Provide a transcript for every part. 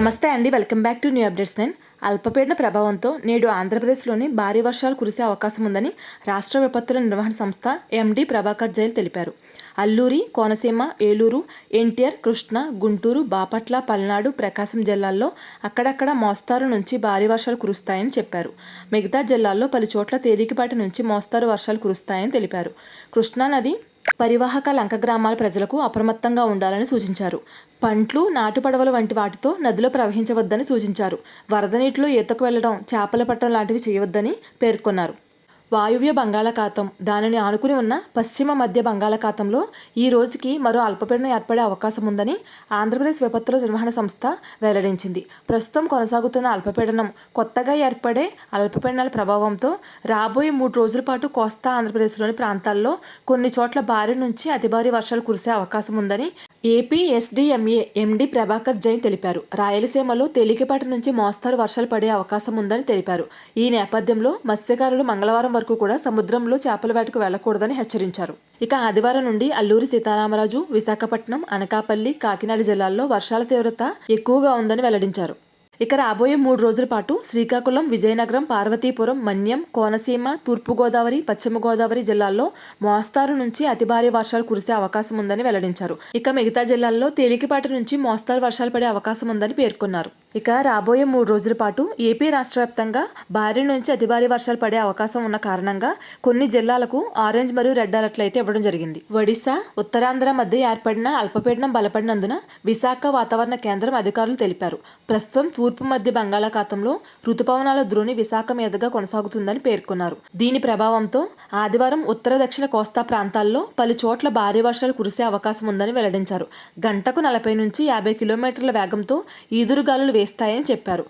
నమస్తే అండి. Welcome back to new updates నేను. అల్పపీడన ప్రభావంతో నేడు ఆంధ్రప్రదేశ్లోని భారీ వర్షాలు కురిసే అవకాశం ఉందని రాష్ట్ర విపత్తుల నిర్వహణ సంస్థ ఎండి ప్రభాకర్ జైల్ తెలిపారు. అల్లూరి కోనసీమ ఏలూరు ఎన్టీఆర్ కృష్ణ గుంటూరు బాపట్ల పల్నాడు ప్రకాశం జిల్లాల్లో అక్కడక్కడ మోస్తారు నుంచి భారీ వర్షాలు కురుస్తాయని చెప్పారు. మిగతా జిల్లాల్లో పలు చోట్ల తేలికపాటి నుంచి మోస్తారు వర్షాలు కురుస్తాయని తెలిపారు. కృష్ణానది పరివాహక లంక గ్రామాల ప్రజలకు అప్రమత్తంగా ఉండాలని సూచించారు. పంట్లు నాటుపడవలు వంటి వాటితో నదిలో ప్రవహించవద్దని సూచించారు. వరద నీటిలో ఈతకు వెళ్ళడం చేపల పట్టడం లాంటివి చేయవద్దని పేర్కొన్నారు. వాయువ్య బంగాళాఖాతం. దానిని ఆనుకుని ఉన్న పశ్చిమ మధ్య బంగాళాఖాతంలో ఈ రోజుకి మరో అల్పపీడనం ఏర్పడే అవకాశం ఉందని ఆంధ్రప్రదేశ్ విపత్తుల నిర్వహణ సంస్థ వెల్లడించింది. ప్రస్తుతం కొనసాగుతున్న అల్పపీడనం కొత్తగా ఏర్పడే అల్పపీడనాల ప్రభావంతో రాబోయే మూడు రోజుల పాటు కోస్తా ఆంధ్రప్రదేశ్లోని ప్రాంతాల్లో కొన్ని చోట్ల భారీ నుంచి అతి భారీ వర్షాలు కురిసే అవకాశం ఉందని AP SDMA MD Prabhakar Jain తెలిపారు. రాయలసీమలో తేలికపాటి నుంచి మోస్తారు వర్షాలు పడే అవకాశం ఉందని తెలిపారు. ఈ నేపథ్యంలో మత్స్యకారులు మంగళవారం వరకు కూడా సముద్రంలో చేపల వేటకు వెళ్ళకూడదని హెచ్చరించారు. ఇక ఆదివారం నుండి అల్లూరి సీతారామరాజు విశాఖపట్నం అనకాపల్లి కాకినాడ జిల్లాల్లో వర్షాల తీవ్రత ఎక్కువగా ఉందని వెల్లడించారు. ఇక రాబోయే మూడు రోజుల పాటు శ్రీకాకుళం విజయనగరం పార్వతీపురం మన్యం కోనసీమ తూర్పుగోదావరి పశ్చిమ గోదావరి జిల్లాల్లో మోస్తారు నుంచి అతి భారీ వర్షాలు కురిసే అవకాశం ఉందని వెల్లడించారు. ఇక మిగతా జిల్లాల్లో తేలికపాటి నుంచి మోస్తారు వర్షాలు పడే అవకాశం ఉందని పేర్కొన్నారు. ఇక రాబోయే మూడు రోజుల పాటు ఏపీ రాష్ట్ర వ్యాప్తంగా భారీ నుంచి అతి భారీ వర్షాలు పడే అవకాశం ఉన్న కారణంగా కొన్ని జిల్లాలకు ఆరెంజ్ మరియు రెడ్ అలర్ట్లు అయితే ఇవ్వడం జరిగింది. ఒడిశా ఉత్తరాంధ్ర మధ్య ఏర్పడిన అల్పపీడనం బలపడినందున విశాఖ వాతావరణ కేంద్రం అధికారులు తెలిపారు. ప్రస్తుతం తూర్పు తూర్పు మధ్య బంగాళాఖాతంలో రుతుపవనాల ద్రోణి విశాఖ మీదుగా కొనసాగుతుందని పేర్కొన్నారు. దీని ప్రభావంతో ఆదివారం ఉత్తర దక్షిణ కోస్తా ప్రాంతాల్లో పలు చోట్ల భారీ వర్షాలు కురిసే అవకాశం ఉందని వెల్లడించారు. గంటకు నలభై నుంచి యాభై కిలోమీటర్ల వేగంతో ఈదురుగాలులు వేస్తాయని చెప్పారు.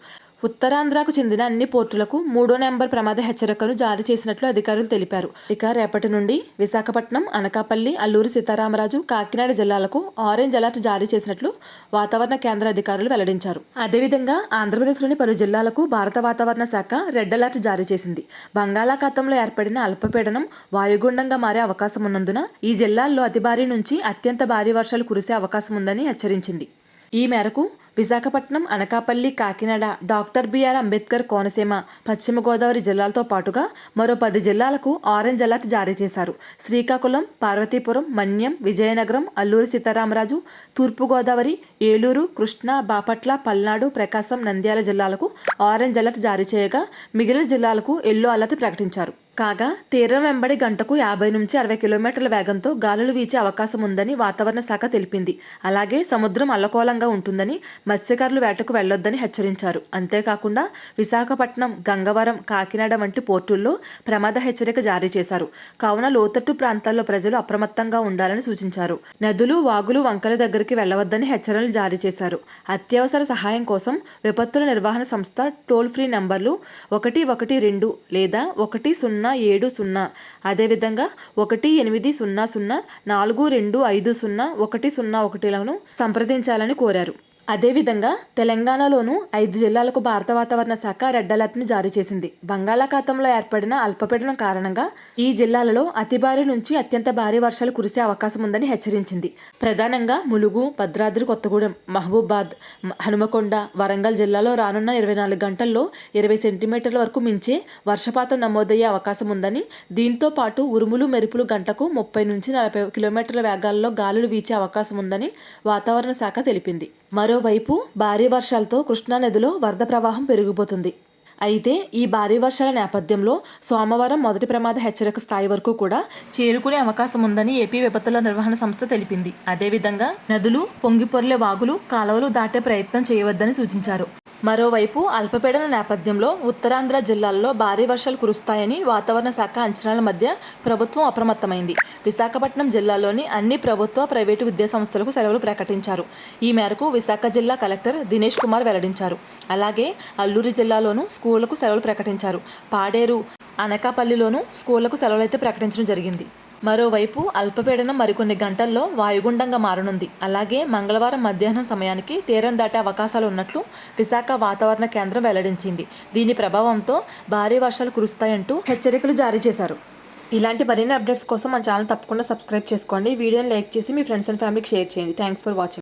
ఉత్తరాంధ్రకు చెందిన అన్ని పోర్టులకు మూడో నెంబర్ ప్రమాద హెచ్చరికను జారీ చేసినట్లు అధికారులు తెలిపారు. ఇక రేపటి నుండి విశాఖపట్నం అనకాపల్లి అల్లూరి సీతారామరాజు కాకినాడ జిల్లాలకు ఆరెంజ్ అలర్ట్ జారీ చేసినట్లు వాతావరణ కేంద్ర అధికారులు వెల్లడించారు. అదేవిధంగా ఆంధ్రప్రదేశ్లోని పలు జిల్లాలకు భారత వాతావరణ శాఖ రెడ్ అలర్ట్ జారీ చేసింది. బంగాళాఖాతంలో ఏర్పడిన అల్పపీడనం వాయుగుండంగా మారే అవకాశం ఉన్నందున ఈ జిల్లాల్లో అతి భారీ నుంచి అత్యంత భారీ వర్షాలు కురిసే అవకాశం ఉందని హెచ్చరించింది. ఈ మేరకు Visakhapatnam Anakapalli Kakinada doctor B R Ambedkar Konaseema పశ్చిమ గోదావరి జిల్లాలతో పాటుగా మరో పది జిల్లాలకు ఆరెంజ్ అలర్ట్ జారీ చేశారు. శ్రీకాకుళం పార్వతీపురం మన్యం విజయనగరం అల్లూరి సీతారామరాజు తూర్పుగోదావరి ఏలూరు కృష్ణా బాపట్ల పల్నాడు ప్రకాశం నంద్యాల జిల్లాలకు ఆరెంజ్ అలర్ట్ జారీ చేయగా మిగిలిన జిల్లాలకు ఎల్లో అలర్ట్ ప్రకటించారు. కాగా తీరం వెంబడి గంటకు యాభై నుంచి అరవై కిలోమీటర్ల వేగంతో గాలులు వీచే అవకాశం ఉందని వాతావరణ శాఖ తెలిపింది. అలాగే సముద్రం అల్లకోలంగా ఉంటుందని మత్స్యకారులు వేటకు వెళ్ళొద్దని హెచ్చరించారు. అంతేకాకుండా విశాఖపట్నం గంగవరం కాకినాడ వంటి పోర్టుల్లో ప్రమాద హెచ్చరిక జారీ చేశారు. కావున లోతట్టు ప్రాంతాల్లో ప్రజలు అప్రమత్తంగా ఉండాలని సూచించారు. నదులు వాగులు వంకల దగ్గరికి వెళ్ళవద్దని హెచ్చరికలు జారీ చేశారు. అత్యవసర సహాయం కోసం విపత్తుల నిర్వహణ సంస్థ టోల్ ఫ్రీ నంబర్లు ఒకటి ఒకటి రెండు లేదా ఒకటి సున్నా సున్నా ఏడు సున్నా. అదేవిధంగా ఒకటి ఎనిమిది సున్నా సున్నా నాలుగు రెండు ఐదు సున్నా ఒకటి సున్నా ఒకటిలను సంప్రదించాలని కోరారు. అదేవిధంగా తెలంగాణలోనూ ఐదు జిల్లాలకు భారత వాతావరణ శాఖ రెడ్ అలర్ట్ను జారీ చేసింది. బంగాళాఖాతంలో ఏర్పడిన అల్పపీడనం కారణంగా ఈ జిల్లాలలో అతి భారీ నుంచి అత్యంత భారీ వర్షాలు కురిసే అవకాశం ఉందని హెచ్చరించింది. ప్రధానంగా ములుగు భద్రాద్రి కొత్తగూడెం మహబూబాద్ హనుమకొండ వరంగల్ జిల్లాలో రానున్న ఇరవై నాలుగు గంటల్లో ఇరవై సెంటీమీటర్ల వరకు మించే వర్షపాతం నమోదయ్యే అవకాశం ఉందని దీంతో పాటు ఉరుములు మెరుపులు గంటకు ముప్పై నుంచి నలభై కిలోమీటర్ల వేగాల్లో గాలులు వీచే అవకాశం ఉందని వాతావరణ శాఖ తెలిపింది. మరోవైపు భారీ వర్షాలతో కృష్ణానదిలో వరద ప్రవాహం పెరిగిపోతుంది. అయితే ఈ భారీ వర్షాల నేపథ్యంలో సోమవారం మొదటి ప్రమాద హెచ్చరిక స్థాయి వరకు కూడా చేరుకునే అవకాశం ఉందని ఏపీ విపత్తుల నిర్వహణ సంస్థ తెలిపింది. అదేవిధంగా నదులు పొంగిపొర్లే వాగులు కాలువలు దాటే ప్రయత్నం చేయవద్దని సూచించారు. మరోవైపు అల్పపీడన నేపథ్యంలో ఉత్తరాంధ్ర జిల్లాల్లో భారీ వర్షాలు కురుస్తాయని వాతావరణ శాఖ అంచనాల మధ్య ప్రభుత్వం అప్రమత్తమైంది. విశాఖపట్నం జిల్లాలోని అన్ని ప్రభుత్వ ప్రైవేటు విద్యాసంస్థలకు సెలవులు ప్రకటించారు. ఈ మేరకు విశాఖ జిల్లా కలెక్టర్ దినేష్ కుమార్ వెల్లడించారు. అలాగే అల్లూరి జిల్లాలోనూ స్కూళ్ళకు సెలవులు ప్రకటించారు. పాడేరు అనకాపల్లిలోనూ స్కూళ్ళకు సెలవులైతే ప్రకటించడం జరిగింది. మరోవైపు అల్పపీడనం మరికొన్ని గంటల్లో వాయుగుండంగా మారనుంది. అలాగే మంగళవారం మధ్యాహ్నం సమయానికి తీరం దాటే అవకాశాలు ఉన్నట్లు విశాఖ వాతావరణ కేంద్రం వెల్లడించింది. దీని ప్రభావంతో భారీ వర్షాలు కురుస్తాయంటూ హెచ్చరికలు జారీ చేశారు. ఇలాంటి మరిన్ని అప్డేట్స్ కోసం మన ఛానల్ తప్పకుండా సబ్స్క్రైబ్ చేసుకోండి. వీడియోని లైక్ చేసి మీ ఫ్రెండ్స్ అండ్ ఫ్యామిలీకి షేర్ చేయండి. Thanks for watching.